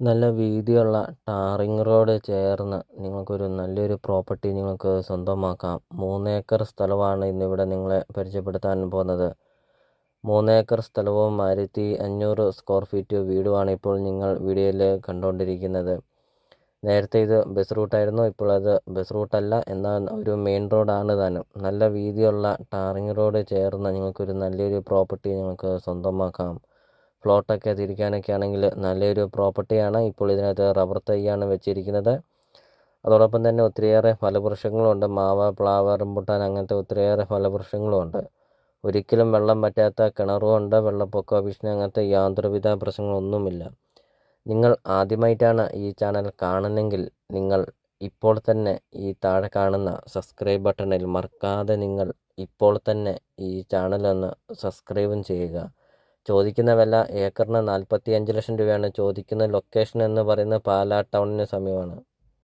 നല്ല വീതിയുള്ള tarring road ചേർന്ന് നിങ്ങൾക്കൊരു നല്ലൊരു പ്രോപ്പർട്ടി നിങ്ങൾക്ക് സ്വന്തമാക്കാം. മൂന്നേക്കർ സ്ഥലമാണ് ഇന്നിവിടെ നിങ്ങളെ പരിചയപ്പെടുത്താൻ പോകുന്നത്. മൂന്നേക്കർ സ്ഥലവും ആയിരത്തി അഞ്ഞൂറ് സ്ക്വയർ ഫീറ്റ് വീടുമാണ് ഇപ്പോൾ നിങ്ങൾ വീഡിയോയിൽ കണ്ടുകൊണ്ടിരിക്കുന്നത്. നേരത്തെ ഇത് ബസ് റൂട്ടായിരുന്നു ഇപ്പോൾ അത് ബസ് റൂട്ടല്ല എന്നാൽ ഒരു മെയിൻ റോഡാണ് താനും. നല്ല വീതിയുള്ള ടാറിങ് റോഡ് ചേർന്ന് നിങ്ങൾക്കൊരു നല്ലൊരു പ്രോപ്പർട്ടി നിങ്ങൾക്ക് സ്വന്തമാക്കാം. പ്ലോട്ടൊക്കെ തിരിക്കാനൊക്കെ ആണെങ്കിൽ നല്ലൊരു പ്രോപ്പർട്ടിയാണ് ഇപ്പോൾ ഇതിനകത്ത് റബ്ബർ തൈയാണ് വെച്ചിരിക്കുന്നത്. അതോടൊപ്പം തന്നെ ഒത്തിരിയേറെ ഫലവൃക്ഷങ്ങളുണ്ട്. മാവ് പ്ലാവ് റംബുട്ടാൻ അങ്ങനത്തെ ഒത്തിരിയേറെ ഫലവൃക്ഷങ്ങളുമുണ്ട് ഒരിക്കലും വെള്ളം പറ്റാത്ത കിണറുമുണ്ട് വെള്ളപ്പൊക്ക ഭീഷണി അങ്ങനത്തെ യാതൊരുവിധ പ്രശ്നങ്ങളൊന്നുമില്ല. നിങ്ങൾ ആദ്യമായിട്ടാണ് ഈ ചാനൽ കാണുന്നെങ്കിൽ നിങ്ങൾ ഇപ്പോൾ തന്നെ ഈ താഴെ കാണുന്ന സബ്സ്ക്രൈബ് ബട്ടണിൽ മറക്കാതെ നിങ്ങൾ ഇപ്പോൾ തന്നെ ഈ ചാനലൊന്ന് സബ്സ്ക്രൈബും ചെയ്യുക. ചോദിക്കുന്ന വില ഏക്കറിന് നാൽപ്പത്തി അഞ്ച് ലക്ഷം രൂപയാണ്. ചോദിക്കുന്ന ലൊക്കേഷൻ എന്ന് പറയുന്നത് പാലാ ടൗണിന് സമീപമാണ്.